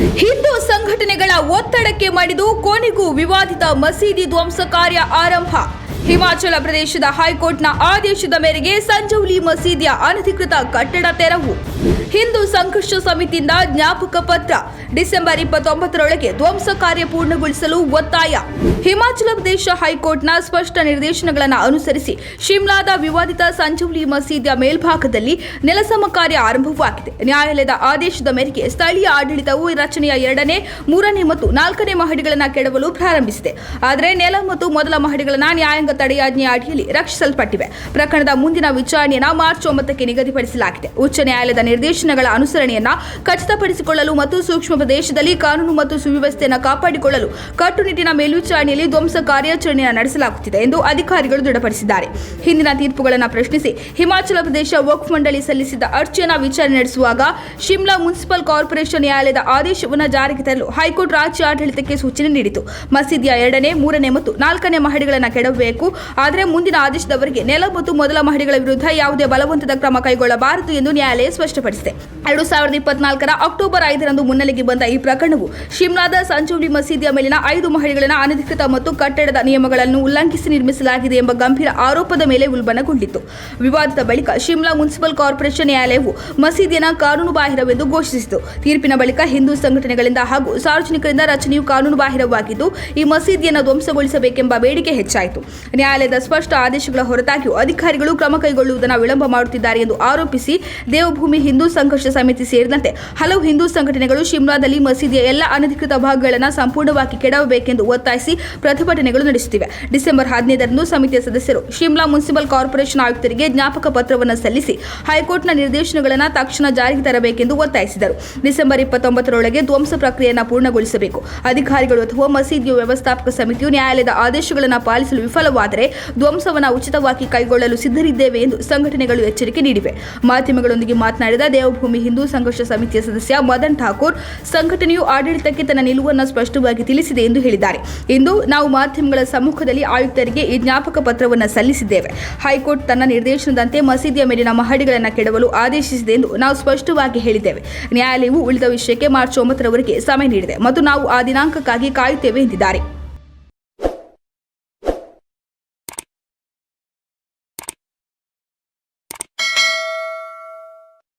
ಹಿಂದೂ ಸಂಘಟನೆಗಳ ಒತ್ತಡಕ್ಕೆ ಮಣಿದು ಕೊನೆಗೂ ವಿವಾದಿತ ಮಸೀದಿ ಧ್ವಂಸ ಕಾರ್ಯ ಆರಂಭ. ಹಿಮಾಚಲ ಪ್ರದೇಶದ ಹೈಕೋರ್ಟ್ನ ಆದೇಶದ ಮೇರೆಗೆ ಸಂಜೌಲಿ ಮಸೀದಿಯ ಅನಧಿಕೃತ ಕಟ್ಟಡ ತೆರವು. ಹಿಂದೂ ಸಂಘರ್ಷ ಸಮಿತಿಯಿಂದ ಜ್ಞಾಪಕ ಪತ್ರ. ಡಿಸೆಂಬರ್ ಇಪ್ಪತ್ತೊಂಬತ್ತರೊಳಗೆ ಧ್ವಂಸ ಕಾರ್ಯ ಪೂರ್ಣಗೊಳಿಸಲು ಒತ್ತಾಯ. ಹಿಮಾಚಲ ಪ್ರದೇಶ ಹೈಕೋರ್ಟ್ನ ಸ್ಪಷ್ಟ ನಿರ್ದೇಶನಗಳನ್ನು ಅನುಸರಿಸಿ ಶಿಮ್ಲಾದ ವಿವಾದಿತ ಸಂಜೌಲಿ ಮಸೀದಿಯ ಮೇಲ್ಭಾಗದಲ್ಲಿ ನೆಲಸಮ ಕಾರ್ಯ ಆರಂಭವಾಗಿದೆ. ನ್ಯಾಯಾಲಯದ ಆದೇಶದ ಮೇರೆಗೆ ಸ್ಥಳೀಯ ಆಡಳಿತವು ರಚನೆಯ ಎರಡನೇ, ಮೂರನೇ ಮತ್ತು ನಾಲ್ಕನೇ ಮಹಡಿಗಳನ್ನು ಕೆಡವಲು ಪ್ರಾರಂಭಿಸಿದೆ. ಆದರೆ ನೆಲ ಮತ್ತು ಮೊದಲ ಮಹಡಿಗಳನ್ನು ನ್ಯಾಯಾಂಗ ತಡೆಯಾಜ್ಞೆ ಅಡಿಯಲ್ಲಿ ರಕ್ಷಿಸಲ್ಪಟ್ಟಿವೆ. ಪ್ರಕರಣದ ಮುಂದಿನ ವಿಚಾರಣೆಯನ್ನು ಮಾರ್ಚ್ ಒಂಬತ್ತಕ್ಕೆ ನಿಗದಿಪಡಿಸಲಾಗಿದೆ. ಉಚ್ಚ ನ್ಯಾಯಾಲಯದ ನಿರ್ದೇಶನಗಳ ಅನುಸರಣೆಯನ್ನ ಖಚಿತಪಡಿಸಿಕೊಳ್ಳಲು ಮತ್ತು ಸೂಕ್ಷ್ಮ ಪ್ರದೇಶದಲ್ಲಿ ಕಾನೂನು ಮತ್ತು ಸುವ್ಯವಸ್ಥೆಯನ್ನು ಕಾಪಾಡಿಕೊಳ್ಳಲು ಕಟ್ಟುನಿಟ್ಟಿನ ಮೇಲ್ವಿಚಾರಣೆಯಲ್ಲಿ ಧ್ವಂಸ ಕಾರ್ಯಾಚರಣೆಯನ್ನು ನಡೆಸಲಾಗುತ್ತಿದೆ ಎಂದು ಅಧಿಕಾರಿಗಳು ದೃಢಪಡಿಸಿದ್ದಾರೆ. ಹಿಂದಿನ ತೀರ್ಪುಗಳನ್ನು ಪ್ರಶ್ನಿಸಿ ಹಿಮಾಚಲ ಪ್ರದೇಶ ವಕ್ಫ್ ಮಂಡಳಿ ಸಲ್ಲಿಸಿದ್ದ ಅರ್ಜಿಯನ್ನು ವಿಚಾರಣೆ ನಡೆಸುವಾಗ ಶಿಮ್ಲಾ ಮುನ್ಸಿಪಲ್ ಕಾರ್ಪೊರೇಷನ್ ನ್ಯಾಯಾಲಯದ ಆದೇಶವನ್ನು ಜಾರಿಗೆ ತರಲು ಹೈಕೋರ್ಟ್ ರಾಜ್ಯ ಆಡಳಿತಕ್ಕೆ ಸೂಚನೆ ನೀಡಿತು. ಮಸೀದಿಯ ಎರಡನೇ, ಮೂರನೇ ಮತ್ತು ನಾಲ್ಕನೇ ಮಹಡಿಗಳನ್ನು ಕೆಡವಬೇಕು. ಆದರೆ ಮುಂದಿನ ಆದೇಶದವರೆಗೆ ನೆಲ ಮತ್ತು ಮೊದಲ ಮಹಡಿಗಳ ವಿರುದ್ಧ ಯಾವುದೇ ಬಲವಂತದ ಕ್ರಮ ಕೈಗೊಳ್ಳಬಾರದು ಎಂದು ನ್ಯಾಯಾಲಯ ಸ್ಪಷ್ಟಪಡಿಸಿದೆ. ಎರಡು ಸಾವಿರದ ಇಪ್ಪತ್ನಾಲ್ಕರ ಅಕ್ಟೋಬರ್ ಐದರಂದು ಮುನ್ನೆಲೆಗೆ ಬಂದ ಈ ಪ್ರಕರಣವು ಶಿಮ್ಲಾದ ಸಂಜೌಲಿ ಮಸೀದಿಯ ಮೇಲಿನ ಐದು ಮಹಡಿಗಳನ್ನು ಅನಧಿಕೃತ ಮತ್ತು ಕಟ್ಟಡದ ನಿಯಮಗಳನ್ನು ಉಲ್ಲಂಘಿಸಿ ನಿರ್ಮಿಸಲಾಗಿದೆ ಎಂಬ ಗಂಭೀರ ಆರೋಪದ ಮೇಲೆ ಉಲ್ಬಣಗೊಂಡಿತ್ತು. ವಿವಾದದ ಬಳಿಕ ಶಿಮ್ಲಾ ಮುನ್ಸಿಪಲ್ ಕಾರ್ಪೊರೇಷನ್ ನ್ಯಾಯಾಲಯವು ಮಸೀದಿಯನ್ನು ಕಾನೂನುಬಾಹಿರವೆಂದು ಘೋಷಿಸಿತು ತೀರ್ಪಿನ ಬಳಿಕ ಹಿಂದೂ ಸಂಘಟನೆಗಳಿಂದ ಹಾಗೂ ಸಾರ್ವಜನಿಕರಿಂದ ರಚನೆಯು ಕಾನೂನುಬಾಹಿರವಾಗಿದ್ದು, ಈ ಮಸೀದಿಯನ್ನು ಧ್ವಂಸಗೊಳಿಸಬೇಕೆಂಬ ಬೇಡಿಕೆ ಹೆಚ್ಚಾಯಿತು. ನ್ಯಾಯಾಲಯದ ಸ್ಪಷ್ಟ ಆದೇಶಗಳ ಹೊರತಾಗಿಯೂ ಅಧಿಕಾರಿಗಳು ಕ್ರಮ ಕೈಗೊಳ್ಳುವುದನ್ನು ವಿಳಂಬ ಮಾಡುತ್ತಿದ್ದಾರೆ ಎಂದು ಆರೋಪಿಸಿ ದೇವಭೂಮಿ ಹಿಂದೂ ಸಂಘರ್ಷ ಸಮಿತಿ ಸೇರಿದಂತೆ ಹಲವು ಹಿಂದೂ ಸಂಘಟನೆಗಳು ಶಿಮ್ಲಾದಲ್ಲಿ ಮಸೀದಿಯ ಎಲ್ಲ ಅನಧಿಕೃತ ಭಾಗಗಳನ್ನು ಸಂಪೂರ್ಣವಾಗಿ ಕೆಡವಬೇಕೆಂದು ಒತ್ತಾಯಿಸಿ ಪ್ರತಿಭಟನೆಗಳು ನಡೆಸುತ್ತಿವೆ. ಡಿಸೆಂಬರ್ ಹದಿನೈದರಂದು ಸಮಿತಿಯ ಸದಸ್ಯರು ಶಿಮ್ಲಾ ಮುನ್ಸಿಪಲ್ ಕಾರ್ಪೊರೇಷನ್ ಆಯುಕ್ತರಿಗೆ ಜ್ಞಾಪಕ ಪತ್ರವನ್ನು ಸಲ್ಲಿಸಿ ಹೈಕೋರ್ಟ್ನ ನಿರ್ದೇಶನಗಳನ್ನು ತಕ್ಷಣ ಜಾರಿಗೆ ತರಬೇಕೆಂದು ಒತ್ತಾಯಿಸಿದರು. ಡಿಸೆಂಬರ್ ಇಪ್ಪತ್ತೊಂಬತ್ತರೊಳಗೆ ಧ್ವಂಸ ಪ್ರಕ್ರಿಯೆಯನ್ನು ಪೂರ್ಣಗೊಳಿಸಬೇಕು. ಅಧಿಕಾರಿಗಳು ಅಥವಾ ಮಸೀದಿಯ ವ್ಯವಸ್ಥಾಪಕ ಸಮಿತಿಯು ನ್ಯಾಯಾಲಯದ ಆದೇಶಗಳನ್ನು ಪಾಲಿಸಲು ವಿಫಲವಾದರೆ ಧ್ವಂಸವನ್ನು ಉಚಿತವಾಗಿ ಕೈಗೊಳ್ಳಲು ಸಿದ್ಧರಿದ್ದೇವೆ ಎಂದು ಸಂಘಟನೆಗಳು ಎಚ್ಚರಿಕೆ ನೀಡಿವೆ. ಮಾಧ್ಯಮಗಳೊಂದಿಗೆ ಮಾತನಾಡಿದ ದೇವಭೂಮಿ ಹಿಂದೂ ಸಂಘರ್ಷ ಸಮಿತಿಯ ಸದಸ್ಯ ಮದನ್ ಠಾಕೂರ್, ಸಂಘಟನೆಯು ಆಡಳಿತಕ್ಕೆ ತನ್ನ ನಿಲುವನ್ನು ಸ್ಪಷ್ಟವಾಗಿ ತಿಳಿಸಿದೆ ಎಂದು ಹೇಳಿದ್ದಾರೆ. ಇಂದು ನಾವು ಮಾಧ್ಯಮಗಳ ಸಮ್ಮುಖದಲ್ಲಿ ಆಯುಕ್ತರಿಗೆ ಈ ಜ್ಞಾಪಕ ಪತ್ರವನ್ನು ಸಲ್ಲಿಸಿದ್ದೇವೆ. ಹೈಕೋರ್ಟ್ ತನ್ನ ನಿರ್ದೇಶನದಂತೆ ಮಸೀದಿಯ ಮೇಲಿನ ಮಹಡಿಗಳನ್ನು ಕೆಡವಲು ಆದೇಶಿಸಿದೆ ಎಂದು ನಾವು ಸ್ಪಷ್ಟವಾಗಿ ಹೇಳಿದ್ದೇವೆ. ನ್ಯಾಯಾಲಯವು ಉಳಿದ ವಿಷಯಕ್ಕೆ ಮಾರ್ಚ್ ಒಂಬತ್ತರವರೆಗೆ ಸಮಯ ನೀಡಿದೆ ಮತ್ತು ನಾವು ಆ ದಿನಾಂಕಕ್ಕಾಗಿ ಕಾಯುತ್ತೇವೆ ಎಂದಿದ್ದಾರೆ.